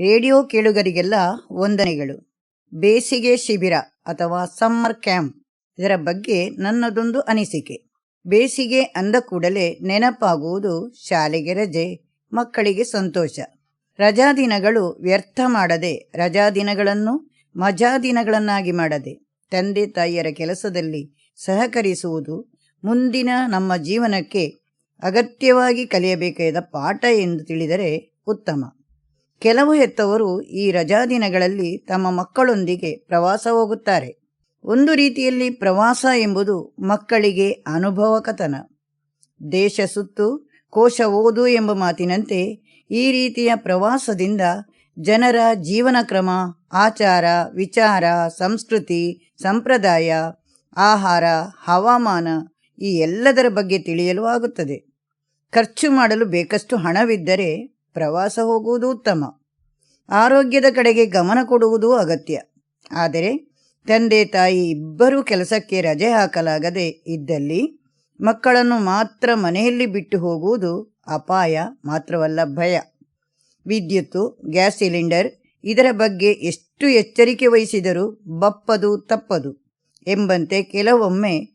Radio ಕೇಳುಗರಿಗೆಲ್ಲ ವಂದನೆಗಳು. ಬೇಸಿಗೆ ಶಿಬಿರ ಅಥವಾ ಸಮ್ಮರ್ ಕ್ಯಾಂಪ್ ಇದರ ಬಗ್ಗೆ ನನ್ನದೊಂದು ಅನಿಸಿಕೆ. ಬೇಸಿಗೆ ಅಂದ ಕೂಡಲೇ ನೆನಪಾಗುವುದು ಶಾಲೆಗೆ ರಜೆ, ಮಕ್ಕಳಿಗೆ ಸಂತೋಷ. ರಜಾದಿನಗಳು ವ್ಯರ್ಥ ಮಾಡದೆ ರಜಾದಿನಗಳನ್ನು ಮಜಾದಿನಗಳನ್ನಾಗಿ ಮಾಡದೆ ತಂದೆ ತಾಯಿಯರ ಕೆಲಸದಲ್ಲಿ ಸಹಕರಿಸುವುದು ಮುಂದಿನ ನಮ್ಮ ಜೀವನಕ್ಕೆ ಅಗತ್ಯವಾಗಿ ಕಲಿಯಬೇಕಾದ ಪಾಠ ಎಂದು ತಿಳಿದರೆ ಉತ್ತಮ. ಕೆಲವು ಹೆತ್ತವರು ಈ ರಜಾದಿನಗಳಲ್ಲಿ ತಮ್ಮ ಮಕ್ಕಳೊಂದಿಗೆ ಪ್ರವಾಸ ಹೋಗುತ್ತಾರೆ. ಒಂದು ರೀತಿಯಲ್ಲಿ ಪ್ರವಾಸ ಎಂಬುದು ಮಕ್ಕಳಿಗೆ ಅನುಭವ ಕಥನ ದೇಶ ಸುತ್ತು, ಕೋಶ ಓದು ಎಂಬ ಮಾತಿನಂತೆ ಈ ರೀತಿಯ ಪ್ರವಾಸದಿಂದ ಜನರ ಜೀವನ ಕ್ರಮ ಆಚಾರ, ವಿಚಾರ, ಸಂಸ್ಕೃತಿ, ಸಂಪ್ರದಾಯ, ಆಹಾರ, ಹವಾಮಾನ ಈ ಎಲ್ಲದರ ಬಗ್ಗೆ ತಿಳಿಯಲು ಆಗುತ್ತದೆ. ಖರ್ಚು ಮಾಡಲು ಬೇಕಷ್ಟು ಹಣವಿದ್ದರೆ ಪ್ರವಾಸ ಹೋಗುವುದು ಉತ್ತಮ. ಆರೋಗ್ಯದ ಕಡೆಗೆ ಗಮನ ಕೊಡುವುದು ಅಗತ್ಯ. ಆದರೆ, ತಂದೆ ತಾಯಿ ಇಬ್ಬರೂ ಕೆಲಸಕ್ಕೆ ರಜೆ ಹಾಕಲಾಗದೆ ಇದ್ದಲ್ಲಿ ಮಕ್ಕಳನ್ನು ಮಾತ್ರ ಮನೆಯಲ್ಲಿ ಬಿಟ್ಟು ಹೋಗುವುದು ಅಪಾಯ, ಮಾತ್ರವಲ್ಲ ಭಯ. ವಿದ್ಯುತ್ತು, ಗ್ಯಾಸ್ ಸಿಲಿಂಡರ್ ಇದರ ಬಗ್ಗೆ ಎಷ್ಟು ಎಚ್ಚರಿಕೆ ವಹಿಸಿದರೂ ಬಪ್ಪದು ತಪ್ಪದು ಎಂಬಂತೆ ಕೆಲವೊಮ್ಮೆ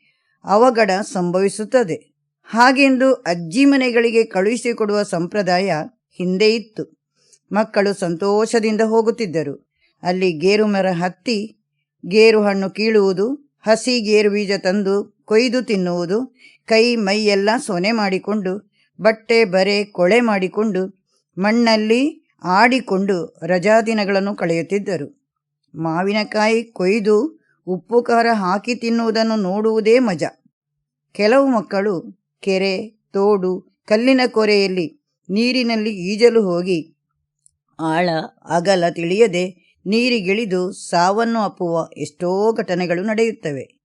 ಅವಘಡ ಸಂಭವಿಸುತ್ತದೆ. ಹಾಗೆಂದು ಅಜ್ಜಿ ಮನೆಗಳಿಗೆ ಕಳುಹಿಸಿಕೊಡುವ ಸಂಪ್ರದಾಯ ಹಿಂದೆ ಇತ್ತು. ಮಕ್ಕಳು ಸಂತೋಷದಿಂದ ಹೋಗುತ್ತಿದ್ದರು. ಅಲ್ಲಿ ಗೇರು ಮರ ಹತ್ತಿ, ಗೇರು ಹಣ್ಣು ಕೀಳುವುದು, ಹಸಿ ಗೇರು ಬೀಜ ತಂದು ಕೊಯ್ದು ತಿನ್ನುವುದು, ಕೈ ಮೈಯೆಲ್ಲ ಸೊನೆ ಮಾಡಿಕೊಂಡು, ಬಟ್ಟೆ ಬರೆ ಕೊಳೆ ಮಾಡಿಕೊಂಡು, ಮಣ್ಣಲ್ಲಿ ಆಡಿಕೊಂಡು ರಜಾದಿನಗಳನ್ನು ಕಳೆಯುತ್ತಿದ್ದರು. ಮಾವಿನಕಾಯಿ ಕೊಯ್ದು ಉಪ್ಪು ಖಾರ ಹಾಕಿ ತಿನ್ನುವುದನ್ನು ನೋಡುವುದೇ ಮಜಾ. ಕೆಲವು ಮಕ್ಕಳು ಕೆರೆ, ತೋಡು, ಕಲ್ಲಿನ ಕೊರೆಯಲ್ಲಿ ನೀರಿನಲ್ಲಿ ಈಜಲು ಹೋಗಿ. ಆಳ, ಅಗಲ ತಿಳಿಯದೆ ನೀರಿಗಿಳಿದು ಸಾವನ್ನು ಅಪ್ಪುವ ಎಷ್ಟೋ ಘಟನೆಗಳು ನಡೆಯುತ್ತವೆ.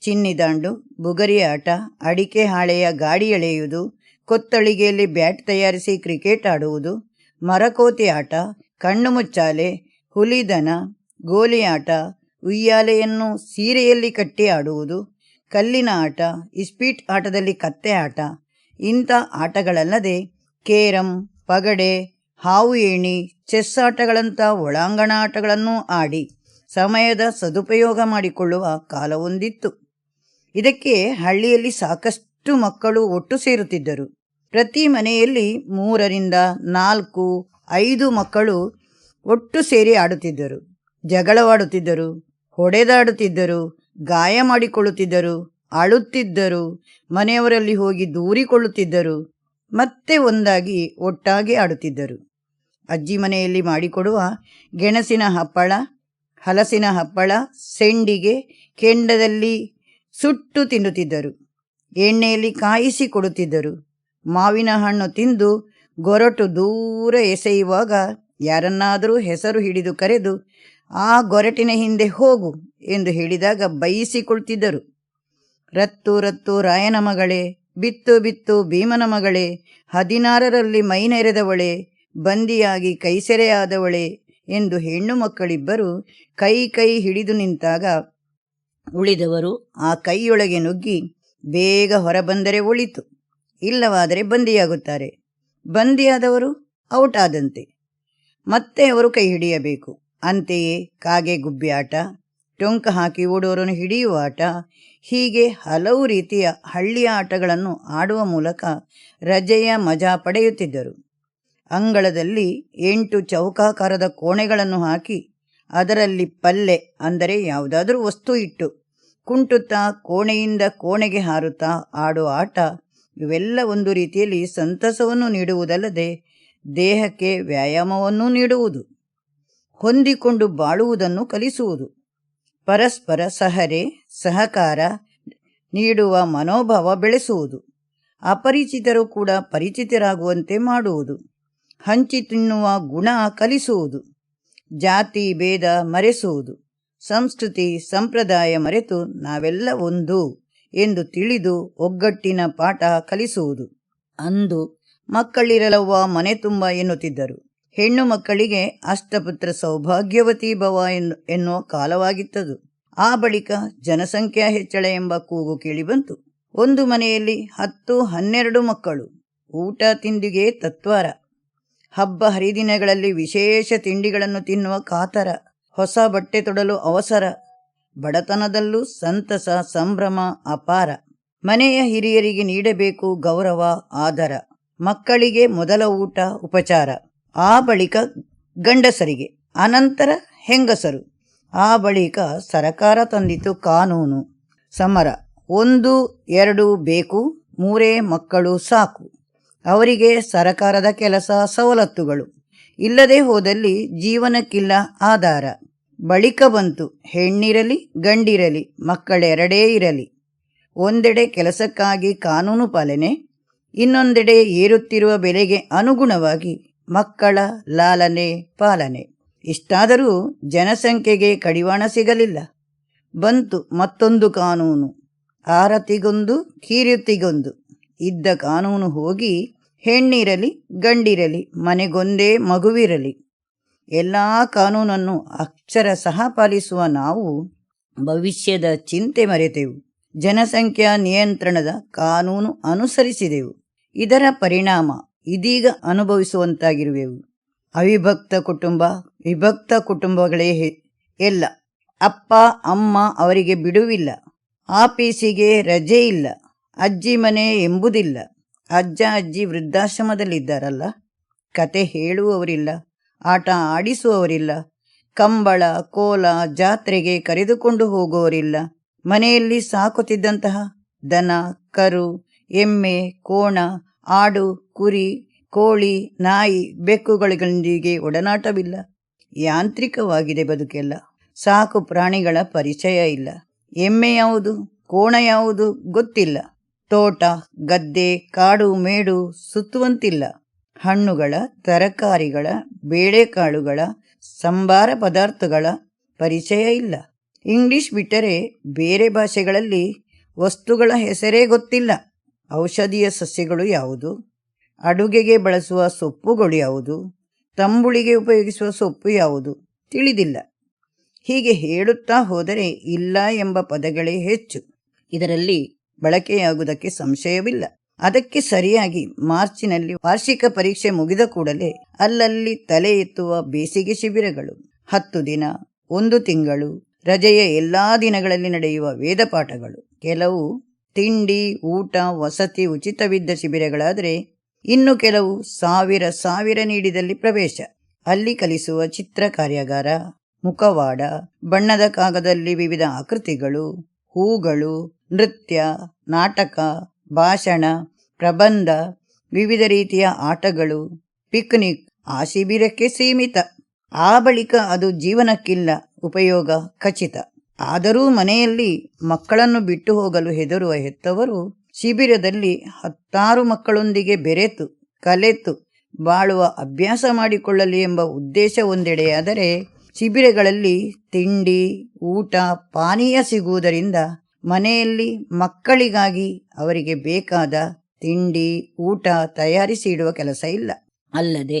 ಚಿನ್ನಿದಾಂಡು ಬುಗರಿ ಆಟ, ಅಡಿಕೆ ಹಾಳೆಯ ಗಾಡಿ ಎಳೆಯುವುದು, ಕೊತ್ತಳಿಗೆಯಲ್ಲಿ ಬ್ಯಾಟ್ ತಯಾರಿಸಿ ಕ್ರಿಕೆಟ್ ಆಡುವುದು, ಮರಕೋತಿ ಆಟ, ಕಣ್ಣು ಮುಚ್ಚಾಲೆ, ಹುಲಿದನ ಗೋಲಿ ಆಟ ಉಯ್ಯಾಲೆಯನ್ನು ಸೀರೆಯಲ್ಲಿ ಕಟ್ಟಿ ಆಡುವುದು, ಕಲ್ಲಿನ ಆಟ, ಇಸ್ಪೀಟ್ ಆಟದಲ್ಲಿ ಕತ್ತೆ ಆಟ, ಇಂಥ ಆಟಗಳಲ್ಲದೆ ಕೇರಂ, ಪಗಡೆ, ಹಾವು ಏಣಿ ಚೆಸ್ ಆಟಗಳಂಥ ಒಳಾಂಗಣ ಆಟಗಳನ್ನು ಆಡಿ ಸಮಯದ ಸದುಪಯೋಗ ಮಾಡಿಕೊಳ್ಳುವ ಕಾಲವೊಂದಿತ್ತು. ಇದಕ್ಕೆ ಹಳ್ಳಿಯಲ್ಲಿ ಸಾಕಷ್ಟು ಮಕ್ಕಳು ಒಟ್ಟು ಸೇರುತ್ತಿದ್ದರು. ಪ್ರತಿ ಮನೆಯಲ್ಲಿ ಮೂರರಿಂದ ನಾಲ್ಕು, ಐದು ಮಕ್ಕಳು ಒಟ್ಟು ಸೇರಿ ಆಡುತ್ತಿದ್ದರು. ಜಗಳವಾಡುತ್ತಿದ್ದರು, ಹೊಡೆದಾಡುತ್ತಿದ್ದರು, ಗಾಯ ಮಾಡಿಕೊಳ್ಳುತ್ತಿದ್ದರು, ಅಳುತ್ತಿದ್ದರು, ಮನೆಯವರಲ್ಲಿ ಹೋಗಿ ದೂರಿಕೊಳ್ಳುತ್ತಿದ್ದರು. ಮತ್ತೆ ಒಂದಾಗಿ ಒಟ್ಟಾಗಿ ಆಡುತ್ತಿದ್ದರು. ಅಜ್ಜಿ ಮನೆಯಲ್ಲಿ ಮಾಡಿಕೊಡುವ ಗೆಣಸಿನ ಹಪ್ಪಳ, ಹಲಸಿನ ಹಪ್ಪಳ, ಸೆಂಡಿಗೆ, ಕೆಂಡದಲ್ಲಿ ಸುಟ್ಟು ತಿನ್ನುತ್ತಿದ್ದರು. ಎಣ್ಣೆಯಲ್ಲಿ ಕಾಯಿಸಿ ಕೊಡುತ್ತಿದ್ದರು. ಮಾವಿನ ಹಣ್ಣು ತಿಂದು ಗೊರಟು ದೂರ ಎಸೆಯುವಾಗ ಯಾರನ್ನಾದರೂ ಹೆಸರು ಹಿಡಿದು ಕರೆದು, ಆ ಗೊರಟಿನ ಹಿಂದೆ ಹೋಗು ಎಂದು ಹೇಳಿದಾಗ ಬಯಸಿಕೊಳ್ತಿದ್ದರು ರತ್ತು ರತ್ತು, ರಾಯನ ಮಗಳೇ ಬಿತ್ತು ಬಿತ್ತು ಭೀಮನ ಮಗಳೇ, ಹದಿನಾರರಲ್ಲಿ ಮೈನೆರೆದವಳೆ ಬಂದಿಯಾಗಿ ಕೈಸೆರೆಯಾದವಳೆ ಎಂದು ಹೆಣ್ಣು ಮಕ್ಕಳಿಬ್ಬರು ಕೈ ಕೈ ಹಿಡಿದು ನಿಂತಾಗ ಉಳಿದವರು ಆ ಕೈಯೊಳಗೆ ನುಗ್ಗಿ ಬೇಗ ಹೊರಬಂದರೆ ಉಳಿತು, ಇಲ್ಲವಾದರೆ ಬಂದಿಯಾಗುತ್ತಾರೆ. ಬಂದಿಯಾದವರು ಔಟ್ ಆದಂತೆ. ಮತ್ತೆ ಅವರು ಕೈ ಹಿಡಿಯಬೇಕು. ಅಂತೆಯೇ ಕಾಗೆ ಗುಬ್ಬಿ ಆಟ ಟೊಂಕ ಹಾಕಿ ಓಡೋರನ್ನು ಹಿಡಿಯುವ ಆಟ ಹೀಗೆ ಹಲವು ರೀತಿಯ ಹಳ್ಳಿಯ ಆಟಗಳನ್ನು ಆಡುವ ಮೂಲಕ ರಜೆಯ ಮಜಾ ಪಡೆಯುತ್ತಿದ್ದರು. ಅಂಗಳದಲ್ಲಿ ಎಂಟು ಚೌಕಾಕಾರದ ಕೋಣೆಗಳನ್ನು ಹಾಕಿ ಅದರಲ್ಲಿ ಪಲ್ಲೆ ಅಂದರೆ ಯಾವುದಾದರೂ ವಸ್ತು ಇಟ್ಟು ಕುಂಟುತ್ತಾ ಕೋಣೆಯಿಂದ ಕೋಣೆಗೆ ಹಾರುತ್ತಾ ಆಡುವ ಆಟ ಇವೆಲ್ಲ ಒಂದು ರೀತಿಯಲ್ಲಿ ಸಂತಸವನ್ನು ನೀಡುವುದಲ್ಲದೆ ದೇಹಕ್ಕೆ ವ್ಯಾಯಾಮವನ್ನೂ ನೀಡುವುದು. ಹೊಂದಿಕೊಂಡು ಬಾಳುವುದನ್ನು ಕಲಿಸುವುದು. ಪರಸ್ಪರ ಸಹರೆ, ಸಹಕಾರ ನೀಡುವ ಮನೋಭಾವ ಬೆಳೆಸುವುದು. ಅಪರಿಚಿತರು ಕೂಡ ಪರಿಚಿತರಾಗುವಂತೆ ಮಾಡುವುದು. ಹಂಚಿ ತಿನ್ನುವ ಗುಣ ಕಲಿಸುವುದು. ಜಾತಿ ಭೇದ ಮರೆಸುವುದು. ಸಂಸ್ಕೃತಿ, ಸಂಪ್ರದಾಯ ಮರೆತು ನಾವೆಲ್ಲ ಒಂದು ಎಂದು ತಿಳಿದು ಒಗ್ಗಟ್ಟಿನ ಪಾಠ ಕಲಿಸುವುದು. ಅಂದು ಮಕ್ಕಳಿರಲವ್ವ ಮನೆ ತುಂಬ ಎನ್ನುತ್ತಿದ್ದರು. ಹೆಣ್ಣು ಮಕ್ಕಳಿಗೆ ಅಷ್ಟಪುತ್ರ ಸೌಭಾಗ್ಯವತಿ ಭವ ಎನ್ನು ಎನ್ನುವ ಕಾಲವಾಗಿತ್ತದು. ಆ ಬಳಿಕ ಜನಸಂಖ್ಯಾ ಹೆಚ್ಚಳ ಎಂಬ ಕೂಗು ಕೇಳಿಬಂತು. ಒಂದು ಮನೆಯಲ್ಲಿ ಹತ್ತು ಹನ್ನೆರಡು ಮಕ್ಕಳು. ಊಟ, ತಿಂಡಿಗೆ ತತ್ವಾರ. ಹಬ್ಬ ಹರಿದಿನಗಳಲ್ಲಿ ವಿಶೇಷ ತಿಂಡಿಗಳನ್ನು ತಿನ್ನುವ ಕಾತರ. ಹೊಸ ಬಟ್ಟೆ ತೊಡಲು ಅವಸರ. ಬಡತನದಲ್ಲೂ ಸಂತಸ, ಸಂಭ್ರಮ ಅಪಾರ. ಮನೆಯ ಹಿರಿಯರಿಗೆ ನೀಡಬೇಕು ಗೌರವ, ಆದರ. ಮಕ್ಕಳಿಗೆ ಮೊದಲ ಊಟ, ಉಪಚಾರ. ಆ ಬಳಿಕ ಗಂಡಸರಿಗೆ, ಅನಂತರ ಹೆಂಗಸರು. ಆ ಬಳಿಕ ಸರಕಾರ ತಂದಿತು ಕಾನೂನು. ಸಮರ, ಒಂದು, ಎರಡು ಬೇಕು, ಮೂರೇ ಮಕ್ಕಳು ಸಾಕು. ಅವರಿಗೆ ಸರಕಾರದ ಕೆಲಸ ಸವಲತ್ತುಗಳು. ಇಲ್ಲದೆ ಹೋದಲ್ಲಿ ಜೀವನಕ್ಕಿಲ್ಲ ಆಧಾರ. ಬಳಿಕ ಬಂತು, ಹೆಣ್ಣಿರಲಿ, ಗಂಡಿರಲಿ, ಮಕ್ಕಳೆರಡೇ ಇರಲಿ. ಒಂದೆಡೆ ಕೆಲಸಕ್ಕಾಗಿ ಕಾನೂನು ಪಾಲನೆ, ಇನ್ನೊಂದೆಡೆ ಏರುತ್ತಿರುವ ಬೆಲೆಗೆ ಅನುಗುಣವಾಗಿ ಮಕ್ಕಳ ಲಾಲನೆ, ಪಾಲನೆ. ಇಷ್ಟಾದರೂ ಜನಸಂಖ್ಯೆಗೆ ಕಡಿವಾಣ ಸಿಗಲಿಲ್ಲ. ಬಂತು ಮತ್ತೊಂದು ಕಾನೂನು. ಆರತಿಗೊಂದು ಕೀರ್ತಿಗೊಂದು. ಇದ್ದ ಕಾನೂನು ಹೋಗಿ ಹೆಣ್ಣಿರಲಿ, ಗಂಡಿರಲಿ, ಮನೆಗೊಂದೇ ಮಗುವಿರಲಿ. ಎಲ್ಲ ಕಾನೂನನ್ನು ಅಕ್ಷರ ಸಹ ಪಾಲಿಸುವ ನಾವು ಭವಿಷ್ಯದ ಚಿಂತೆ ಮರೆತೆವು. ಜನಸಂಖ್ಯಾ ನಿಯಂತ್ರಣದ ಕಾನೂನು ಅನುಸರಿಸಿದೆವು. ಇದರ ಪರಿಣಾಮ ಇದೀಗ ಅನುಭವಿಸುವಂತಾಗಿರುವೆವು. ಅವಿಭಕ್ತ ಕುಟುಂಬ, ವಿಭಕ್ತ ಕುಟುಂಬಗಳೇ ಎಲ್ಲ. ಅಪ್ಪ, ಅಮ್ಮ ಅವರಿಗೆ ಬಿಡುವಿಲ್ಲ. ಆಫೀಸಿಗೆ ರಜೆ ಇಲ್ಲ. ಅಜ್ಜಿ ಮನೆ ಎಂಬುದಿಲ್ಲ. ಅಜ್ಜ, ಅಜ್ಜಿ ವೃದ್ಧಾಶ್ರಮದಲ್ಲಿದ್ದಾರಲ್ಲ? ಕತೆ ಹೇಳುವವರಿಲ್ಲ. ಆಟ ಆಡಿಸುವವರಿಲ್ಲ. ಕಂಬಳ, ಕೋಲ, ಜಾತ್ರೆಗೆ ಕರೆದುಕೊಂಡು ಹೋಗುವವರಿಲ್ಲ. ಮನೆಯಲ್ಲಿ ಸಾಕುತ್ತಿದ್ದಂತಹ ದನ, ಕರು, ಎಮ್ಮೆ, ಕೋಣ, ಆಡು ಕುರಿ, ಕೋಳಿ, ನಾಯಿ ಬೆಕ್ಕುಗಳೊಂದಿಗೆ ಒಡನಾಟವಿಲ್ಲ. ಯಾಂತ್ರಿಕವಾಗಿದೆ ಬದುಕೆಲ್ಲ. ಸಾಕು ಪ್ರಾಣಿಗಳ ಪರಿಚಯ ಇಲ್ಲ. ಎಮ್ಮೆ ಯಾವುದು, ಕೋಣ ಯಾವುದು ಗೊತ್ತಿಲ್ಲ. ತೋಟ, ಗದ್ದೆ, ಕಾಡು, ಮೇಡು ಸುತ್ತುವಂತಿಲ್ಲ. ಹಣ್ಣುಗಳ, ತರಕಾರಿಗಳ, ಬೇಳೆಕಾಳುಗಳ, ಸಂಬಾರ ಪದಾರ್ಥಗಳ ಪರಿಚಯ ಇಲ್ಲ. ಇಂಗ್ಲಿಷ್ ಬಿಟ್ಟರೆ ಬೇರೆ ಭಾಷೆಗಳಲ್ಲಿ ವಸ್ತುಗಳ ಹೆಸರೇ ಗೊತ್ತಿಲ್ಲ. ಔಷಧೀಯ ಸಸ್ಯಗಳು ಯಾವುದು? ಅಡುಗೆಗೆ ಬಳಸುವ ಸೊಪ್ಪುಗಳು ಯಾವುದು? ತಂಬುಳಿಗೆ ಉಪಯೋಗಿಸುವ ಸೊಪ್ಪು ಯಾವುದು? ತಿಳಿದಿಲ್ಲ. ಹೀಗೆ ಹೇಳುತ್ತಾ ಹೋದರೆ ಇಲ್ಲ ಎಂಬ ಪದಗಳೇ ಹೆಚ್ಚು. ಇದರಲ್ಲಿ ಬಳಕೆಯಾಗುವುದಕ್ಕೆ ಸಂಶಯವಿಲ್ಲ. ಅದಕ್ಕೆ ಸರಿಯಾಗಿ ಮಾರ್ಚಿನಲ್ಲಿ ವಾರ್ಷಿಕ ಪರೀಕ್ಷೆ ಮುಗಿದ ಕೂಡಲೇ ಅಲ್ಲಲ್ಲಿ ತಲೆ ಎತ್ತುವ ಬೇಸಿಗೆ ಶಿಬಿರಗಳು, ಹತ್ತು ದಿನ, ಒಂದು ತಿಂಗಳು, ರಜೆಯ ಎಲ್ಲಾ ದಿನಗಳಲ್ಲಿ ನಡೆಯುವ ವೇದ ಪಾಠಗಳು, ಕೆಲವು ತಿಂಡಿ, ಊಟ, ವಸತಿ ಉಚಿತವಿದ್ದ ಶಿಬಿರಗಳಾದರೆ ಇನ್ನು ಕೆಲವು ಸಾವಿರ ಸಾವಿರ ನೀಡಿದಲ್ಲಿ ಪ್ರವೇಶ. ಅಲ್ಲಿ ಕಲಿಸುವ ಚಿತ್ರ ಕಾರ್ಯಾಗಾರ ಮುಖವಾಡ, ಬಣ್ಣದ ಕಾಗದಲ್ಲಿ ವಿವಿಧ ಆಕೃತಿಗಳು, ಹೂಗಳು, ನೃತ್ಯ, ನಾಟಕ, ಭಾಷಣ, ಪ್ರಬಂಧ, ವಿವಿಧ ರೀತಿಯ ಆಟಗಳು, ಪಿಕ್ನಿಕ್ ಆ ಶಿಬಿರಕ್ಕೆ ಸೀಮಿತ. ಆ ಬಳಿಕ ಅದು ಜೀವನಕ್ಕಿಲ್ಲ, ಉಪಯೋಗ ಖಚಿತ. ಆದರೂ ಮನೆಯಲ್ಲಿ ಮಕ್ಕಳನ್ನು ಬಿಟ್ಟು ಹೋಗಲು ಹೆದರುವ ಹೆತ್ತವರು ಶಿಬಿರದಲ್ಲಿ ಹತ್ತಾರು ಮಕ್ಕಳೊಂದಿಗೆ ಬೆರೆತು, ಕಲೆತು, ಬಾಳುವ ಅಭ್ಯಾಸ ಮಾಡಿಕೊಳ್ಳಲಿ ಎಂಬ ಉದ್ದೇಶ ಒಂದೆಡೆಯಾದರೆ ಶಿಬಿರಗಳಲ್ಲಿ ತಿಂಡಿ, ಊಟ, ಪಾನೀಯ ಸಿಗುವುದರಿಂದ ಮನೆಯಲ್ಲಿ ಮಕ್ಕಳಿಗಾಗಿ ಅವರಿಗೆ ಬೇಕಾದ ತಿಂಡಿ, ಊಟ ತಯಾರಿಸಿ ಇಡುವ ಕೆಲಸ ಇಲ್ಲ. ಅಲ್ಲದೆ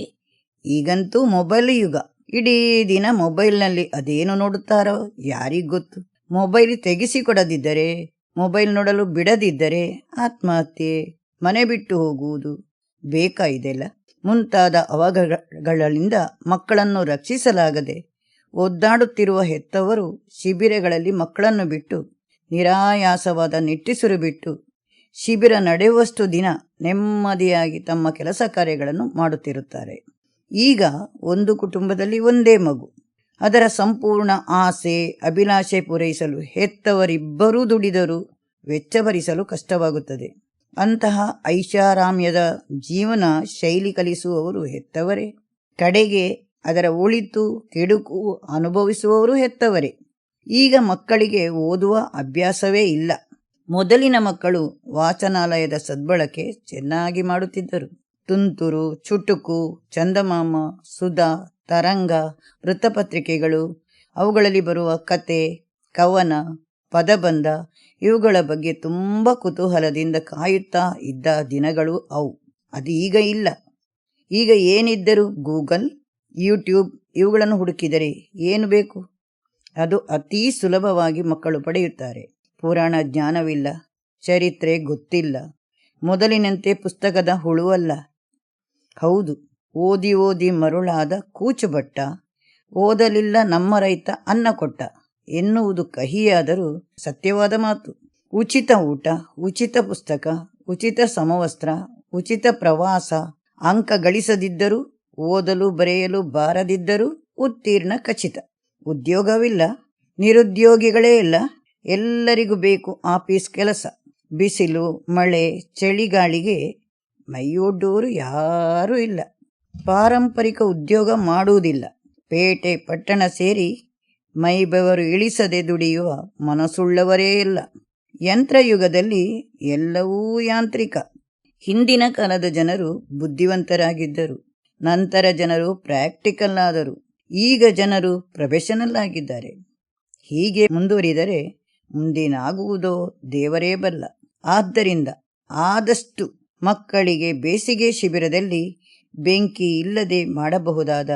ಈಗಂತೂ ಮೊಬೈಲ್ ಯುಗ. ಇಡೀ ದಿನ ಮೊಬೈಲ್ನಲ್ಲಿ ಅದೇನು ನೋಡುತ್ತಾರೋ ಯಾರಿಗೊತ್ತು ಮೊಬೈಲ್ ತೆಗೆಸಿಕೊಡದಿದ್ದರೆ ಮೊಬೈಲ್ ನೋಡಲು ಬಿಡದಿದ್ದರೆ ಆತ್ಮಹತ್ಯೆ, ಮನೆ ಬಿಟ್ಟು ಹೋಗುವುದು ಬೇಕಾ ಇದೆಲ್ಲ? ಮುಂತಾದ ಅವಘಡಗಳಿಂದ ಮಕ್ಕಳನ್ನು ರಕ್ಷಿಸಲಾಗದೆ ಒದ್ದಾಡುತ್ತಿರುವ ಹೆತ್ತವರು ಶಿಬಿರಗಳಲ್ಲಿ ಮಕ್ಕಳನ್ನು ಬಿಟ್ಟು, ನಿರಾಯಾಸವಾದ ನಿಟ್ಟುಸಿರು ಬಿಟ್ಟು, ಶಿಬಿರ ನಡೆಯುವಷ್ಟು ದಿನ ನೆಮ್ಮದಿಯಾಗಿ ತಮ್ಮ ಕೆಲಸ ಕಾರ್ಯಗಳನ್ನು ಮಾಡುತ್ತಿರುತ್ತಾರೆ. ಈಗ ಒಂದು ಕುಟುಂಬದಲ್ಲಿ ಒಂದೇ ಮಗು. ಅದರ ಸಂಪೂರ್ಣ ಆಸೆ, ಅಭಿಲಾಷೆ ಪೂರೈಸಲು ಹೆತ್ತವರಿಬ್ಬರೂ ದುಡಿದರೂ ವೆಚ್ಚ ಭರಿಸಲು ಕಷ್ಟವಾಗುತ್ತದೆ. ಅಂತಹ ಐಷಾರಾಮ್ಯದ ಜೀವನ ಶೈಲಿ ಕಲಿಸುವವರು ಹೆತ್ತವರೇ. ಕಡೆಗೆ ಅದರ ಉಳಿತು, ಕೆಡುಕು ಅನುಭವಿಸುವವರು ಹೆತ್ತವರೇ. ಈಗ ಮಕ್ಕಳಿಗೆ ಓದುವ ಅಭ್ಯಾಸವೇ ಇಲ್ಲ. ಮೊದಲಿನ ಮಕ್ಕಳು ವಾಚನಾಲಯದ ಸದ್ಬಳಕೆ ಚೆನ್ನಾಗಿ ಮಾಡುತ್ತಿದ್ದರು. ತುಂತುರು, ಚುಟುಕು, ಚಂದಮಾಮ, ಸುಧಾ ತರಂಗ, ವೃತ್ತಪತ್ರಿಕೆಗಳು, ಅವುಗಳಲ್ಲಿ ಬರುವ ಕತೆ, ಕವನ, ಪದಬಂಧ ಇವುಗಳ ಬಗ್ಗೆ ತುಂಬ ಕುತೂಹಲದಿಂದ ಕಾಯುತ್ತಾ ಇದ್ದ ದಿನಗಳು ಅವು. ಅದು ಈಗ ಇಲ್ಲ. ಈಗ ಏನಿದ್ದರೂ ಗೂಗಲ್, ಯೂಟ್ಯೂಬ್ ಇವುಗಳನ್ನು ಹುಡುಕಿದರೆ ಏನು ಬೇಕು? ಅದು ಅತೀ ಸುಲಭವಾಗಿ ಮಕ್ಕಳು ಪಡೆಯುತ್ತಾರೆ. ಪುರಾಣ ಜ್ಞಾನವಿಲ್ಲ, ಚರಿತ್ರೆ ಗೊತ್ತಿಲ್ಲ, ಮೊದಲಿನಂತೆ ಪುಸ್ತಕದ ಹುಳುವಲ್ಲ ಹೌದು. ಓದಿ ಓದಿ ಮರುಳಾದ ಕೂಚುಬಟ್ಟ, ಓದಲಿಲ್ಲ ನಮ್ಮ ರೈತ ಅನ್ನ ಕೊಟ್ಟ. ಎನ್ನುವುದು ಕಹಿಯಾದರೂ ಸತ್ಯವಾದ ಮಾತು. ಉಚಿತ ಊಟ, ಉಚಿತ ಪುಸ್ತಕ, ಉಚಿತ ಸಮವಸ್ತ್ರ, ಉಚಿತ ಪ್ರವಾಸ, ಅಂಕ ಗಳಿಸದಿದ್ದರೂ, ಓದಲು ಬರೆಯಲು ಬಾರದಿದ್ದರೂ ಉತ್ತೀರ್ಣ ಖಚಿತ. ಉದ್ಯೋಗವಿಲ್ಲ, ನಿರುದ್ಯೋಗಿಗಳೇ ಇಲ್ಲ, ಎಲ್ಲರಿಗೂ ಬೇಕು ಆಫೀಸ್ ಕೆಲಸ. ಬಿಸಿಲು, ಮಳೆ, ಚಳಿಗಾಳಿಗೆ ಮೈಯೊಡ್ಡುವರು ಯಾರೂ ಇಲ್ಲ. ಪಾರಂಪರಿಕ ಉದ್ಯೋಗ ಮಾಡುವುದಿಲ್ಲ. ಪೇಟೆ, ಪಟ್ಟಣ ಸೇರಿ ಮೈ ಬೆವರು ಇಳಿಸದೆ ದುಡಿಯುವ ಮನಸ್ಸುಳ್ಳವರೇ ಇಲ್ಲ. ಯಂತ್ರಯುಗದಲ್ಲಿ ಎಲ್ಲವೂ ಯಾಂತ್ರಿಕ. ಹಿಂದಿನ ಕಾಲದ ಜನರು ಬುದ್ಧಿವಂತರಾಗಿದ್ದರು. ನಂತರ ಜನರು ಪ್ರಾಕ್ಟಿಕಲ್ ಆದರು. ಈಗ ಜನರು ಪ್ರೊಫೆಷನಲ್ ಆಗಿದ್ದಾರೆ. ಹೀಗೆ ಮುಂದುವರಿದರೆ ಮುಂದೇನಾಗುವುದೋ ದೇವರೇ ಬಲ್ಲ. ಆದ್ದರಿಂದ ಆದಷ್ಟು ಮಕ್ಕಳಿಗೆ ಬೇಸಿಗೆ ಶಿಬಿರದಲ್ಲಿ ಬೆಂಕಿ ಇಲ್ಲದೆ ಮಾಡಬಹುದಾದ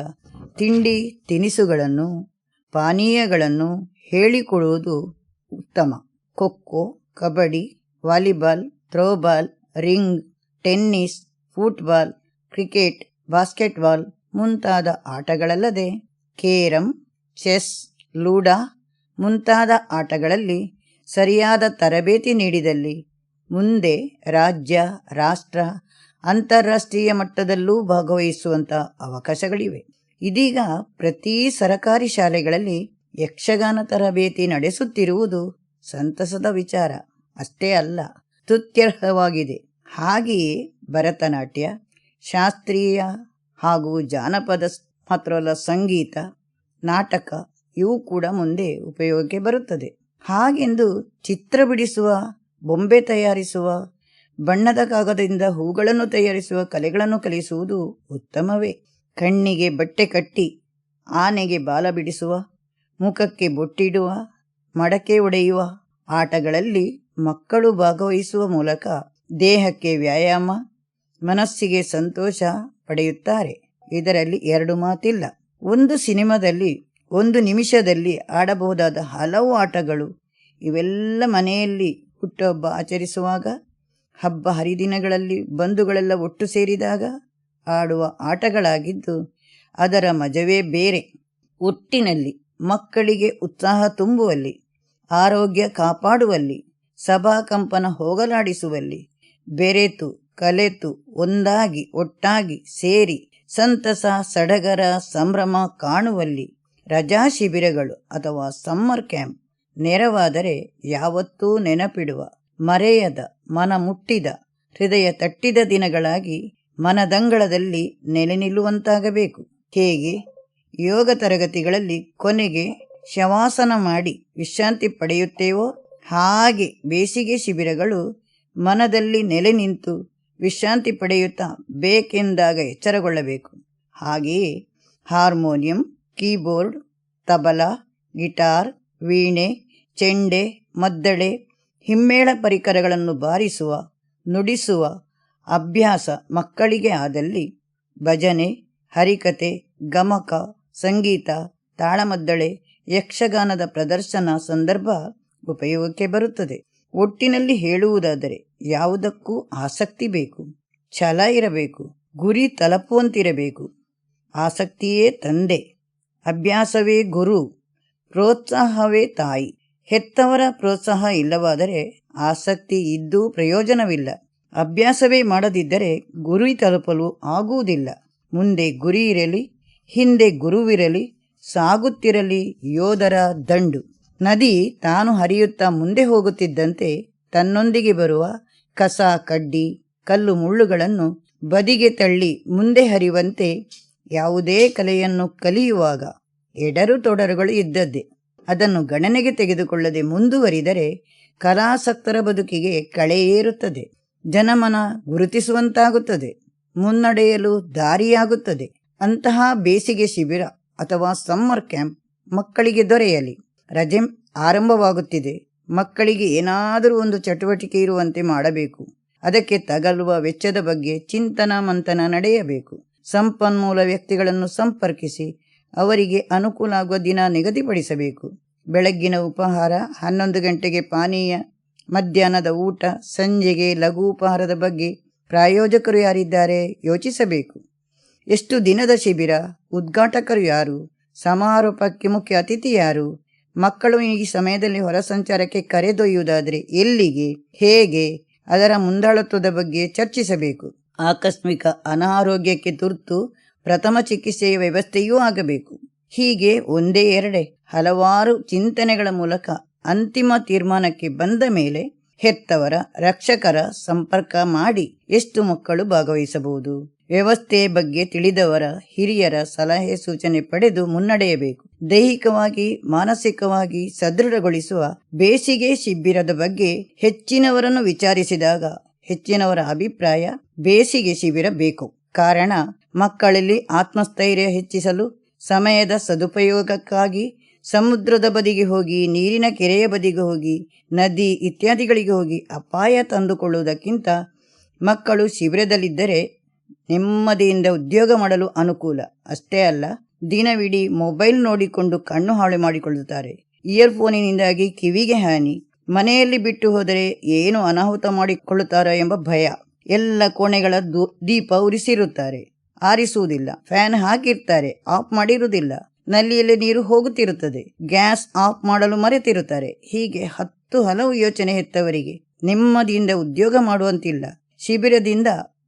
ತಿಂಡಿ ತಿನಿಸುಗಳನ್ನು, ಪಾನೀಯಗಳನ್ನು ಹೇಳಿಕೊಡುವುದು ಉತ್ತಮ. Kho kho, kabaddi, volleyball, throwball, ring, tennis, football, cricket, basketball ಮುಂತಾದ ಆಟಗಳಲ್ಲದೆ ಕೇರಂ, ಚೆಸ್, ಲೂಡಾ ಮುಂತಾದ ಆಟಗಳಲ್ಲಿ ಸರಿಯಾದ ತರಬೇತಿ ನೀಡಿದಲ್ಲಿ ಮುಂದೆ ರಾಜ್ಯ, ರಾಷ್ಟ್ರ ಅಂತಾರಾಷ್ಟ್ರೀಯ ಮಟ್ಟದಲ್ಲೂ ಭಾಗವಹಿಸುವಂಥ ಅವಕಾಶಗಳಿವೆ. ಇದೀಗ ಪ್ರತಿ ಸರಕಾರಿ ಶಾಲೆಗಳಲ್ಲಿ ಯಕ್ಷಗಾನ ತರಬೇತಿ ನಡೆಸುತ್ತಿರುವುದು ಸಂತಸದ ವಿಚಾರ. ಅಷ್ಟೇ ಅಲ್ಲ ಸ್ತುತ್ಯರ್ಹವಾಗಿದೆ ಹಾಗೆಯೇ ಭರತನಾಟ್ಯ, ಶಾಸ್ತ್ರೀಯ ಹಾಗೂ ಜಾನಪದ ಮಾತ್ರವಲ್ಲ ಸಂಗೀತ, ನಾಟಕ ಇವು ಕೂಡ ಮುಂದೆ ಉಪಯೋಗಕ್ಕೆ ಬರುತ್ತದೆ. ಹಾಗೆಂದು ಚಿತ್ರ ಬಿಡಿಸುವ, ಬೊಂಬೆ ತಯಾರಿಸುವ ಬಣ್ಣದ ಕಾಗದದಿಂದ ಹೂಗಳನ್ನು ತಯಾರಿಸುವ ಕಲೆಗಳನ್ನು ಕಲಿಸುವುದು ಉತ್ತಮವೇ. ಕಣ್ಣಿಗೆ ಬಟ್ಟೆ ಕಟ್ಟಿ, ಆನೆಗೆ ಬಾಲ ಬಿಡಿಸುವ, ಮುಖಕ್ಕೆ ಬೊಟ್ಟಿಡುವ, ಮಡಕೆ ಒಡೆಯುವ ಆಟಗಳಲ್ಲಿ ಮಕ್ಕಳು ಭಾಗವಹಿಸುವ ಮೂಲಕ ದೇಹಕ್ಕೆ ವ್ಯಾಯಾಮ, ಮನಸ್ಸಿಗೆ ಸಂತೋಷ ಪಡೆಯುತ್ತಾರೆ. ಇದರಲ್ಲಿ ಎರಡು ಮಾತಿಲ್ಲ. ಒಂದು ಸಿನಿಮಾದಲ್ಲಿ, ಒಂದು ನಿಮಿಷದಲ್ಲಿ ಆಡಬಹುದಾದ ಹಲವು ಆಟಗಳು ಇವೆಲ್ಲ ಮನೆಯಲ್ಲಿ ಹುಟ್ಟುಹಬ್ಬ ಆಚರಿಸುವಾಗ ಹಬ್ಬ ಹರಿದಿನಗಳಲ್ಲಿ ಬಂಧುಗಳೆಲ್ಲ ಒಟ್ಟು ಸೇರಿದಾಗ ಆಡುವ ಆಟಗಳಾಗಿದ್ದು, ಅದರ ಮಜವೇ ಬೇರೆ. ಒಟ್ಟಿನಲ್ಲಿ, ಮಕ್ಕಳಿಗೆ ಉತ್ಸಾಹ ತುಂಬುವಲ್ಲಿ, ಆರೋಗ್ಯ ಕಾಪಾಡುವಲ್ಲಿ ಸಭಾಕಂಪನ ಹೋಗಲಾಡಿಸುವಲ್ಲಿ, ಬೆರೆತು, ಕಲೆತು, ಒಂದಾಗಿ, ಒಟ್ಟಾಗಿ ಸೇರಿ, ಸಂತಸ, ಸಡಗರ, ಸಂಭ್ರಮ ಕಾಣುವಲ್ಲಿ ರಜಾ ಶಿಬಿರಗಳು ಅಥವಾ ಸಮ್ಮರ್ ಕ್ಯಾಂಪ್ ನೆರವಾದರೆ ಯಾವತ್ತೂ ನೆನಪಿಡುವ ಮರೆಯದ, ಮನ ಮುಟ್ಟಿದ, ಹೃದಯ ತಟ್ಟಿದ ದಿನಗಳಾಗಿ ಮನದಂಗಳದಲ್ಲಿ ನೆಲೆ ನಿಲ್ಲುವಂತಾಗಬೇಕು. ಹೇಗೆ? ಯೋಗ ತರಗತಿಗಳಲ್ಲಿ ಕೊನೆಗೆ ಶವಾಸನ ಮಾಡಿ ವಿಶ್ರಾಂತಿ ಪಡೆಯುತ್ತೇವೋ? ಹಾಗೆ ಬೇಸಿಗೆ ಶಿಬಿರಗಳು ಮನದಲ್ಲಿ ನೆಲೆ ನಿಂತು ವಿಶ್ರಾಂತಿ ಪಡೆಯುತ್ತಾ ಬೇಕೆಂದಾಗ ಎಚ್ಚರಗೊಳ್ಳಬೇಕು. ಹಾಗೆಯೇ ಹಾರ್ಮೋನಿಯಂ, ಕೀಬೋರ್ಡ್, ತಬಲಾ, ಗಿಟಾರ್, ವೀಣೆ, ಚೆಂಡೆ, ಮದ್ದಳೆ ಹಿಮ್ಮೇಳ ಪರಿಕರಗಳನ್ನು ಬಾರಿಸುವ, ನುಡಿಸುವ, ಅಭ್ಯಾಸ ಮಕ್ಕಳಿಗೆ ಆದಲ್ಲಿ ಭಜನೆ, ಹರಿಕತೆ, ಗಮಕ, ಸಂಗೀತ, ತಾಳಮದ್ದಳೆ, ಯಕ್ಷಗಾನದ ಪ್ರದರ್ಶನ ಸಂದರ್ಭ ಉಪಯೋಗಕ್ಕೆ ಬರುತ್ತದೆ. ಒಟ್ಟಿನಲ್ಲಿ ಹೇಳುವುದಾದರೆ ಯಾವುದಕ್ಕೂ ಆಸಕ್ತಿ ಬೇಕು, ಛಲ ಇರಬೇಕು, ಗುರಿ ತಲುಪುವಂತಿರಬೇಕು. ಆಸಕ್ತಿಯೇ ತಂದೆ, ಅಭ್ಯಾಸವೇ ಗುರು, ಪ್ರೋತ್ಸಾಹವೇ ತಾಯಿ. ಹೆತ್ತವರ ಪ್ರೋತ್ಸಾಹ ಇಲ್ಲವಾದರೆ ಆಸಕ್ತಿ ಇದ್ದು ಪ್ರಯೋಜನವಿಲ್ಲ. ಅಭ್ಯಾಸವೇ ಮಾಡದಿದ್ದರೆ ಗುರಿ ತಲುಪಲು ಆಗುವುದಿಲ್ಲ. ಮುಂದೆ ಗುರಿ ಇರಲಿ, ಹಿಂದೆ ಗುರುವಿರಲಿ, ಸಾಗುತ್ತಿರಲಿ ಯೋಧರ ದಂಡು. ನದಿ ತಾನು ಹರಿಯುತ್ತಾ ಮುಂದೆ ಹೋಗುತ್ತಿದ್ದಂತೆ ತನ್ನೊಂದಿಗೆ ಬರುವ ಕಸ, ಕಡ್ಡಿ, ಕಲ್ಲು ಮುಳ್ಳುಗಳನ್ನು ಬದಿಗೆ ತಳ್ಳಿ ಮುಂದೆ ಹರಿಯುವಂತೆ ಯಾವುದೇ ಕಲೆಯನ್ನು ಕಲಿಯುವಾಗ ಎಡರು ತೊಡರುಗಳು ಇದ್ದದ್ದೇ. ಅದನ್ನು ಗಣನೆಗೆ ತೆಗೆದುಕೊಳ್ಳದೆ ಮುಂದುವರಿದರೆ ಕಲಾಸಕ್ತರ ಬದುಕಿಗೆ ಕಳೆಯೇರುತ್ತದೆ ಜನಮನ ಗುರುತಿಸುವಂತಾಗುತ್ತದೆ. ಮುನ್ನಡೆಯಲು ದಾರಿಯಾಗುತ್ತದೆ. ಅಂತಹ ಬೇಸಿಗೆ ಶಿಬಿರ ಅಥವಾ ಸಮ್ಮರ್ ಕ್ಯಾಂಪ್ ಮಕ್ಕಳಿಗೆ ದೊರೆಯಲಿ. ರಜೆ ಆರಂಭವಾಗುತ್ತಿದೆ. ಮಕ್ಕಳಿಗೆ ಏನಾದರೂ ಒಂದು ಚಟುವಟಿಕೆ ಇರುವಂತೆ ಮಾಡಬೇಕು. ಅದಕ್ಕೆ ತಗಲುವ ವೆಚ್ಚದ ಬಗ್ಗೆ ಚಿಂತನ ಮಂಥನ ನಡೆಯಬೇಕು. ಸಂಪನ್ಮೂಲ ವ್ಯಕ್ತಿಗಳನ್ನು ಸಂಪರ್ಕಿಸಿ ಅವರಿಗೆ ಅನುಕೂಲ ಆಗುವ ದಿನ ನಿಗದಿಪಡಿಸಬೇಕು. ಬೆಳಗ್ಗಿನ ಉಪಹಾರ, ಹನ್ನೊಂದು ಗಂಟೆಗೆ ಪಾನೀಯ, ಮಧ್ಯಾಹ್ನದ ಊಟ, ಸಂಜೆಗೆ ಲಘು ಉಪಹಾರದ ಬಗ್ಗೆ ಪ್ರಾಯೋಜಕರು ಯಾರಿದ್ದಾರೆ ಯೋಚಿಸಬೇಕು. ಎಷ್ಟು ದಿನದ ಶಿಬಿರ, ಉದ್ಘಾಟಕರು ಯಾರು, ಸಮಾರೋಪಕ್ಕೆ ಮುಖ್ಯ ಅತಿಥಿ ಯಾರು, ಮಕ್ಕಳು ಈ ಸಮಯದಲ್ಲಿ ಹೊರ ಸಂಚಾರಕ್ಕೆ ಕರೆದೊಯ್ಯುವುದಾದರೆ ಎಲ್ಲಿಗೆ, ಹೇಗೆ, ಅದರ ಮುಂದಾಳತ್ವದ ಬಗ್ಗೆ ಚರ್ಚಿಸಬೇಕು. ಆಕಸ್ಮಿಕ ಅನಾರೋಗ್ಯಕ್ಕೆ ತುರ್ತು ಪ್ರಥಮ ಚಿಕಿತ್ಸೆಯ ವ್ಯವಸ್ಥೆಯೂ ಆಗಬೇಕು. ಹೀಗೆ ಒಂದೇ ಎರಡೆ ಹಲವಾರು ಚಿಂತನೆಗಳ ಮೂಲಕ ಅಂತಿಮ ತೀರ್ಮಾನಕ್ಕೆ ಬಂದ ಮೇಲೆ ಹೆತ್ತವರ ರಕ್ಷಕರ ಸಂಪರ್ಕ ಮಾಡಿ ಎಷ್ಟು ಮಕ್ಕಳು ಭಾಗವಹಿಸಬಹುದು. ವ್ಯವಸ್ಥೆ ಬಗ್ಗೆ ತಿಳಿದವರ ಹಿರಿಯರ ಸಲಹೆ ಸೂಚನೆ ಪಡೆದು ಮುನ್ನಡೆಯಬೇಕು. ದೈಹಿಕವಾಗಿ, ಮಾನಸಿಕವಾಗಿ ಸದೃಢಗೊಳಿಸುವ ಬೇಸಿಗೆ ಶಿಬಿರದ ಬಗ್ಗೆ ಹೆಚ್ಚಿನವರನ್ನು ವಿಚಾರಿಸಿದಾಗ ಹೆಚ್ಚಿನವರ ಅಭಿಪ್ರಾಯ ಬೇಸಿಗೆ ಶಿಬಿರ ಬೇಕು. ಕಾರಣ ಮಕ್ಕಳಲ್ಲಿ ಆತ್ಮಸ್ಥೈರ್ಯ ಹೆಚ್ಚಿಸಲು ಸಮಯದ ಸದುಪಯೋಗಕ್ಕಾಗಿ ಸಮುದ್ರದ ಬದಿಗೆ ಹೋಗಿ, ನೀರಿನ ಕೆರೆಯ ಬದಿಗೆ ಹೋಗಿ, ನದಿ ಇತ್ಯಾದಿಗಳಿಗೆ ಹೋಗಿ ಅಪಾಯ ತಂದುಕೊಳ್ಳುವುದಕ್ಕಿಂತ ಮಕ್ಕಳು ಶಿಬಿರದಲ್ಲಿದ್ದರೆ ನೆಮ್ಮದಿಯಿಂದ ಉದ್ಯೋಗ ಮಾಡಲು ಅನುಕೂಲ. ಅಷ್ಟೇ ಅಲ್ಲ, ದಿನವಿಡೀ ಮೊಬೈಲ್ ನೋಡಿಕೊಂಡು ಕಣ್ಣು ಹಾಳು ಮಾಡಿಕೊಳ್ಳುತ್ತಾರೆ. ಇಯರ್ಫೋನಿನಿಂದಾಗಿ ಕಿವಿಗೆ ಹಾನಿ. ಮನೆಯಲ್ಲಿ ಬಿಟ್ಟು ಹೋದರೆ ಏನು ಅನಾಹುತ ಮಾಡಿಕೊಳ್ಳುತ್ತಾರೋ ಎಂಬ ಭಯ. ಎಲ್ಲ ಕೋಣೆಗಳ ದೀಪ ಉರಿಸಿರುತ್ತಾರೆ. ಆರಿಸುವುದಿಲ್ಲ. ಫ್ಯಾನ್ ಹಾಕಿರ್ತಾರೆ. ಆಫ್ ಮಾಡಿರುವುದಿಲ್ಲ. ನಲ್ಲಿಯಲ್ಲಿ ನೀರು ಹೋಗುತ್ತಿರುತ್ತದೆ. ಗ್ಯಾಸ್ ಆಫ್ ಮಾಡಲು ಮರೆತಿರುತ್ತಾರೆ. ಹೀಗೆ ಹತ್ತು ಹಲವು ಯೋಚನೆ ಹೆತ್ತವರಿಗೆ ನೆಮ್ಮದಿಯಿಂದ ಉದ್ಯೋಗ ಮಾಡುವಂತಿಲ್ಲ. ಶಿಬಿರದಿಂದ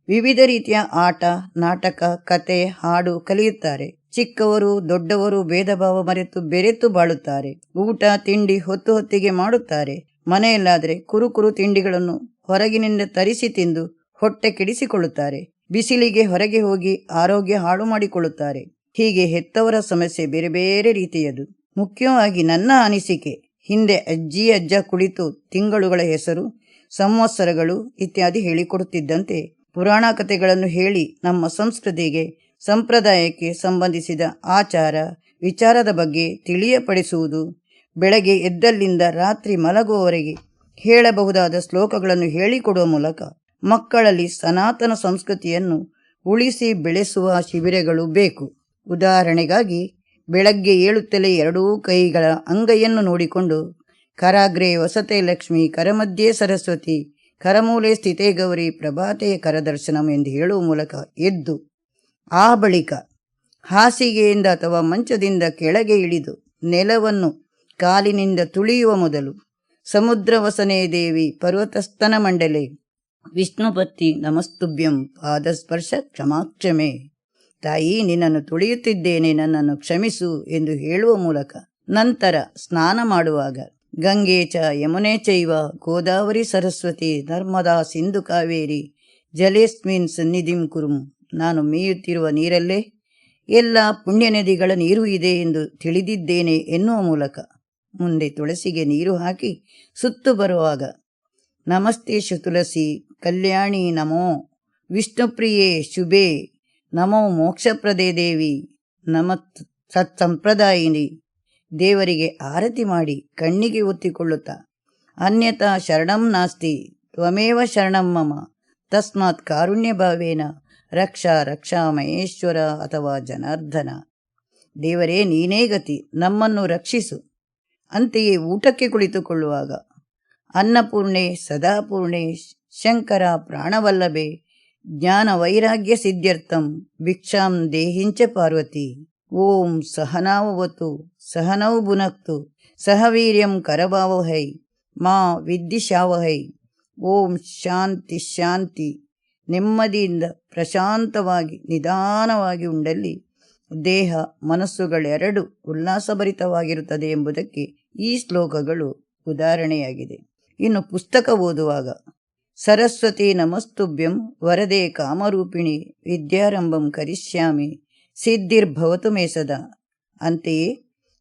ವಿವಿಧ ರೀತಿಯ ಆಟ, ನಾಟಕ, ಕತೆ, ಹಾಡು ಕಲಿಯುತ್ತಾರೆ. ಚಿಕ್ಕವರು, ದೊಡ್ಡವರು ಭೇದ ಭಾವ ಮರೆತು ಬೆರೆತು ಬಾಳುತ್ತಾರೆ. ಊಟ, ತಿಂಡಿ ಹೊತ್ತು ಹೊತ್ತಿಗೆ ಮಾಡುತ್ತಾರೆ. ಮನೆಯಲ್ಲಾದರೆ ಕುರುಕುರು ತಿಂಡಿಗಳನ್ನು ಹೊರಗಿನಿಂದ ತರಿಸಿ ತಿಂದು ಹೊಟ್ಟೆ ಕೆಡಿಸಿಕೊಳ್ಳುತ್ತಾರೆ. ಬಿಸಿಲಿಗೆ ಹೊರಗೆ ಹೋಗಿ ಆರೋಗ್ಯ ಹಾಳು ಮಾಡಿಕೊಳ್ಳುತ್ತಾರೆ. ಹೀಗೆ ಹೆತ್ತವರ ಸಮಸ್ಯೆ ಬೇರೆ ಬೇರೆ ರೀತಿಯದು. ಮುಖ್ಯವಾಗಿ ನನ್ನ ಅನಿಸಿಕೆ, ಹಿಂದೆ ಅಜ್ಜಿ ಅಜ್ಜ ಕುಳಿತು ತಿಂಗಳುಗಳ ಹೆಸರು, ಸಂವತ್ಸರಗಳು ಇತ್ಯಾದಿ ಹೇಳಿಕೊಡುತ್ತಿದ್ದಂತೆ ಪುರಾಣ ಕಥೆಗಳನ್ನು ಹೇಳಿ ನಮ್ಮ ಸಂಸ್ಕೃತಿಗೆ, ಸಂಪ್ರದಾಯಕ್ಕೆ ಸಂಬಂಧಿಸಿದ ಆಚಾರ, ವಿಚಾರದ ಬಗ್ಗೆ ತಿಳಿಯಪಡಿಸುವುದು, ಬೆಳಗ್ಗೆ ಎದ್ದಲ್ಲಿಂದ ರಾತ್ರಿ ಮಲಗುವವರೆಗೆ ಹೇಳಬಹುದಾದ ಶ್ಲೋಕಗಳನ್ನು ಹೇಳಿಕೊಡುವ ಮೂಲಕ ಮಕ್ಕಳಲ್ಲಿ ಸನಾತನ ಸಂಸ್ಕೃತಿಯನ್ನು ಉಳಿಸಿ ಬೆಳೆಸುವ ಶಿಬಿರಗಳು ಬೇಕು. ಉದಾಹರಣೆಗಾಗಿ, ಬೆಳಗ್ಗೆ ಏಳುತ್ತಲೇ ಎರಡೂ ಕೈಗಳ ಅಂಗೈಯನ್ನು ನೋಡಿಕೊಂಡು, ಕರಾಗ್ರೆ ವಸತೆ ಲಕ್ಷ್ಮಿ, ಕರಮಧ್ಯೆ ಸರಸ್ವತಿ, ಕರಮೂಲೆ ಸ್ಥಿತೇ ಗೌರಿ ಪ್ರಭಾತೆಯ ಕರದರ್ಶನಂ ಎಂದು ಹೇಳುವ ಮೂಲಕ ಎದ್ದು, ಆ ಬಳಿಕ ಹಾಸಿಗೆಯಿಂದ ಅಥವಾ ಮಂಚದಿಂದ ಕೆಳಗೆ ಇಳಿದು ನೆಲವನ್ನು ಕಾಲಿನಿಂದ ತುಳಿಯುವ ಮೊದಲು ಸಮುದ್ರ ವಸನೆ ದೇವಿ ಪರ್ವತಸ್ತನ ಮಂಡಲೆ ವಿಷ್ಣುಪತಿ ನಮಸ್ತುಭ್ಯಂ ಪಾದಸ್ಪರ್ಶ ಕ್ಷಮಾಕ್ಷಮೆ. ತಾಯಿ, ನಿನ್ನನ್ನು ತುಳಿಯುತ್ತಿದ್ದೇನೆ, ನನ್ನನ್ನು ಕ್ಷಮಿಸು ಎಂದು ಹೇಳುವ ಮೂಲಕ ನಂತರ ಸ್ನಾನ ಮಾಡುವಾಗ ಗಂಗೆ ಚ ಯಮುನೆ ಚೈವ ಗೋದಾವರಿ ಸರಸ್ವತಿ ನರ್ಮದಾ ಸಿಂಧು ಕಾವೇರಿ ಜಲೇಸ್ಮಿನ್ ಸನ್ನಿಧಿಂ ಕುರುಂ. ನಾನು ಮೇಯುತ್ತಿರುವ ನೀರಲ್ಲೇ ಎಲ್ಲ ಪುಣ್ಯ ನದಿಗಳ ನೀರು ಇದೆ ಎಂದು ತಿಳಿದಿದ್ದೇನೆ ಎನ್ನುವ ಮೂಲಕ ಮುಂದೆ ತುಳಸಿಗೆ ನೀರು ಹಾಕಿ ಸುತ್ತು ಬರುವಾಗ ನಮಸ್ತೆ ಶುತುಲಸಿ, ಕಲ್ಯಾಣಿ ನಮೋ. ವಿಷ್ಣುಪ್ರಿಯೆ ಶುಭೆ. ನಮೋ ಮೋಕ್ಷಪ್ರದೇ ದೇವಿ. ನಮ ಸತ್ಸಂಪ್ರದಾಯಿನಿ. ದೇವರಿಗೆ ಆರತಿ ಮಾಡಿ ಕಣ್ಣಿಗೆ ಒತ್ತಿಕೊಳ್ಳುತ್ತಾ. ಅನ್ಯತಾ ಶರಣಂ ನಾಸ್ತಿ. ತ್ವಮೇವ ಶರಣಂ ಮಮ. ತಸ್ಮಾತ್ ಕಾರುಣ್ಯ ಭಾವೇನ. ರಕ್ಷಾ ರಕ್ಷಾ ಮಹೇಶ್ವರ ಅಥವಾ ಜನಾರ್ದನ. ದೇವರೇ, ನೀನೇ ಗತಿ. ನಮ್ಮನ್ನು ರಕ್ಷಿಸು. ಅಂತೆಯೇ ಊಟಕ್ಕೆ ಕುಳಿತುಕೊಳ್ಳುವಾಗ ಅನ್ನಪೂರ್ಣೆ, ಸದಾಪೂರ್ಣೆ, ಶಂಕರ ಪ್ರಾಣವಲ್ಲಭೆ, ಜ್ಞಾನ ವೈರಾಗ್ಯ ಸಿದ್ಧ್ಯರ್ಥಂ, ಭಿಕ್ಷಾಂ ದೇಹಿಂಚ ಪಾರ್ವತಿ. ಓಂ ಸಹನಾವವತು ಸಹನೌ ಬುನಕ್ತು ಸಹವೀರ್ಯಂ ಕರಭಾವಹೈ, ಮಾ ವಿದ್ದಿಶಾವಹೈ. ಓಂ ಶಾಂತಿ ಶಾಂತಿ, ನೆಮ್ಮದಿಯಿಂದ ಪ್ರಶಾಂತವಾಗಿ ನಿಧಾನವಾಗಿ ಉಂಡಲ್ಲಿ ದೇಹ, ಮನಸ್ಸುಗಳೆರಡು ಉಲ್ಲಾಸಭರಿತವಾಗಿರುತ್ತದೆ ಎಂಬುದಕ್ಕೆ ಈ ಶ್ಲೋಕಗಳು ಉದಾಹರಣೆಯಾಗಿದೆ. ಇನ್ನು ಪುಸ್ತಕ ಓದುವಾಗ. ಸರಸ್ವತಿ ನಮಸ್ತುಭ್ಯಂ ವರದೆ ಕಾಮರೂಪಿಣಿ ವಿದ್ಯಾರಂಭಂ ಕರಿಷ್ಯಾಮಿ ಸಿದ್ಧಿರ್ಭವತು ಮೇಸದ ಅಂತೆಯೇ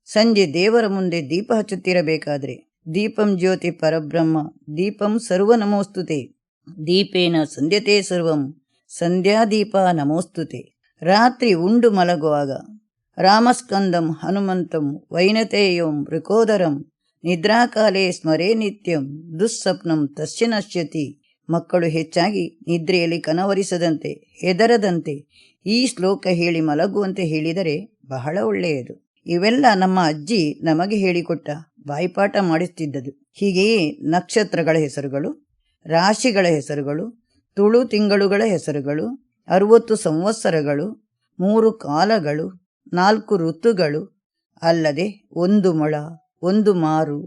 ಸಂಜೆ ದೇವರ ಮುಂದೆ ದೀಪ ಹಚ್ಚುತ್ತಿರಬೇಕಾದರೆ ದೀಪಂ ಜ್ಯೋತಿ ಪರಬ್ರಹ್ಮ ದೀಪಂ ಸರ್ವ ನಮೋಸ್ತುತೆ. ದೀಪೇನ ಸಂಧ್ಯತೆ ಸರ್ವಂ ಸಂಧ್ಯಾದೀಪ ನಮೋಸ್ತುತೆ. ರಾತ್ರಿ ಉಂಡು ಮಲಗುವಾಗ ರಾಮಸ್ಕಂದಂ ಹನುಮಂತಂ ವೈನತೇಯಂ ಮೃಕೋದರಂ ನಿದ್ರಾಕಾಲೇ ಸ್ಮರೇ ನಿತ್ಯಂ, ದುಸ್ಸಪ್ನಂ ತಸ್ಯ ನಶ್ಯತಿ. ಮಕ್ಕಳು ಹೆಚ್ಚಾಗಿ ನಿದ್ರೆಯಲ್ಲಿ ಕನವರಿಸದಂತೆ, ಹೆದರದಂತೆ ಈ ಶ್ಲೋಕ ಹೇಳಿ ಮಲಗುವಂತೆ ಹೇಳಿದರೆ ಬಹಳ ಒಳ್ಳೆಯದು. ಇವೆಲ್ಲ ನಮ್ಮ ಅಜ್ಜಿ ನಮಗೆ ಹೇಳಿಕೊಟ್ಟ ಬಾಯಿಪಾಠ ಮಾಡುತ್ತಿದ್ದದು ಹೀಗೆಯೇ ನಕ್ಷತ್ರಗಳ ಹೆಸರುಗಳು, ರಾಶಿಗಳ ಹೆಸರುಗಳು, ತುಳು ತಿಂಗಳುಗಳ ಹೆಸರುಗಳು, ಅರುವತ್ತು ಸಂವತ್ಸರಗಳು, ಮೂರು ಕಾಲಗಳು, ನಾಲ್ಕು ಋತುಗಳು, ಅಲ್ಲದೆ ಒಂದು ಮೊಳ. ಒಂದು ಮಾರು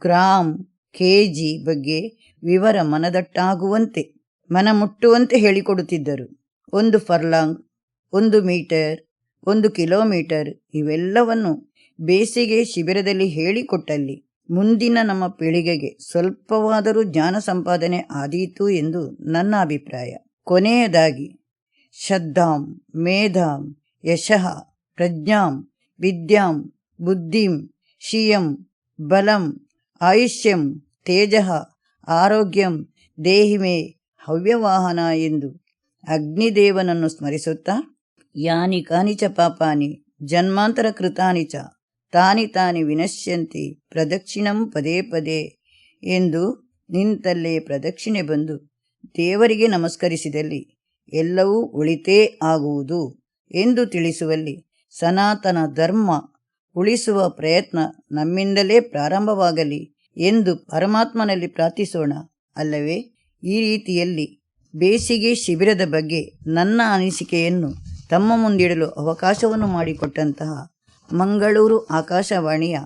ಗ್ರಾಂ ಕೆಜಿ ಬಗ್ಗೆ ವಿವರ ಮನದಟ್ಟಾಗುವಂತೆ ಮನ ಮುಟ್ಟುವಂತೆ ಹೇಳಿಕೊಡುತ್ತಿದ್ದರು. ಒಂದು ಫರ್ಲಾಂಗ್, ಒಂದು ಮೀಟರ್, ಒಂದು ಕಿಲೋಮೀಟರ್ ಇವೆಲ್ಲವನ್ನು ಬೇಸಿಗೆ ಶಿಬಿರದಲ್ಲಿ ಹೇಳಿಕೊಟ್ಟಲ್ಲಿ ಮುಂದಿನ ನಮ್ಮ ಪೀಳಿಗೆಗೆ ಸ್ವಲ್ಪವಾದರೂ ಜ್ಞಾನ ಸಂಪಾದನೆ ಆದೀತು ಎಂದು ನನ್ನ ಅಭಿಪ್ರಾಯ. ಕೊನೆಯದಾಗಿ ಶ್ರದ್ಧಾಂ ಮೇಧಾಂ, ಯಶಃ, ಪ್ರಜ್ಞಾಂ, ವಿದ್ಯಾಂ, ಬುದ್ಧಿಂ ಶಿಯಂ ಬಲಂ, ಆಯುಷ್ಯಂ, ತೇಜ, ಆರೋಗ್ಯಂ, ದೇಹಿಮೆ, ಹವ್ಯವಾಹನ ಎಂದು ಅಗ್ನಿದೇವನನ್ನು ಸ್ಮರಿಸುತ್ತಾ, ಯಾನಿ ಕಾನಿಚ ಪಾಪಾನಿ, ಜನ್ಮಾಂತರ ಕೃತಾನಿ ಚ, ತಾನಿ ತಾನಿ ವಿನಶ್ಯಂತಿ, ಪ್ರದಕ್ಷಿಣಂ ಪದೇ ಪದೇ ಎಂದು ನಿಂತಲ್ಲೇ ಪ್ರದಕ್ಷಿಣೆ ಬಂದು ದೇವರಿಗೆ ನಮಸ್ಕರಿಸಿದಲ್ಲಿ ಎಲ್ಲವೂ ಉಳಿತೇ ಆಗುವುದು ಎಂದು ತಿಳಿಸುವಲ್ಲಿ ಸನಾತನ ಧರ್ಮ ಉಳಿಸುವ ಪ್ರಯತ್ನ ನಮ್ಮಿಂದಲೇ ಪ್ರಾರಂಭವಾಗಲಿ ಎಂದು ಪರಮಾತ್ಮನಲ್ಲಿ ಪ್ರಾರ್ಥಿಸೋಣ. ಅಲ್ಲವೇ, ಈ ರೀತಿಯಲ್ಲಿ ಬೇಸಿಗೆ ಶಿಬಿರದ ಬಗ್ಗೆ ನನ್ನ ಅನಿಸಿಕೆಯನ್ನು ತಮ್ಮ ಮುಂದಿಡಲು ಅವಕಾಶವನ್ನು ಮಾಡಿಕೊಟ್ಟಂತಹ ಮಂಗಳೂರು ಆಕಾಶವಾಣಿಯ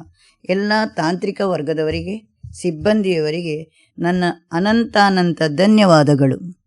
ಎಲ್ಲ ತಾಂತ್ರಿಕ ವರ್ಗದವರಿಗೆ, ಸಿಬ್ಬಂದಿಯವರಿಗೆ ನನ್ನ ಅನಂತಾನಂತ ಧನ್ಯವಾದಗಳು.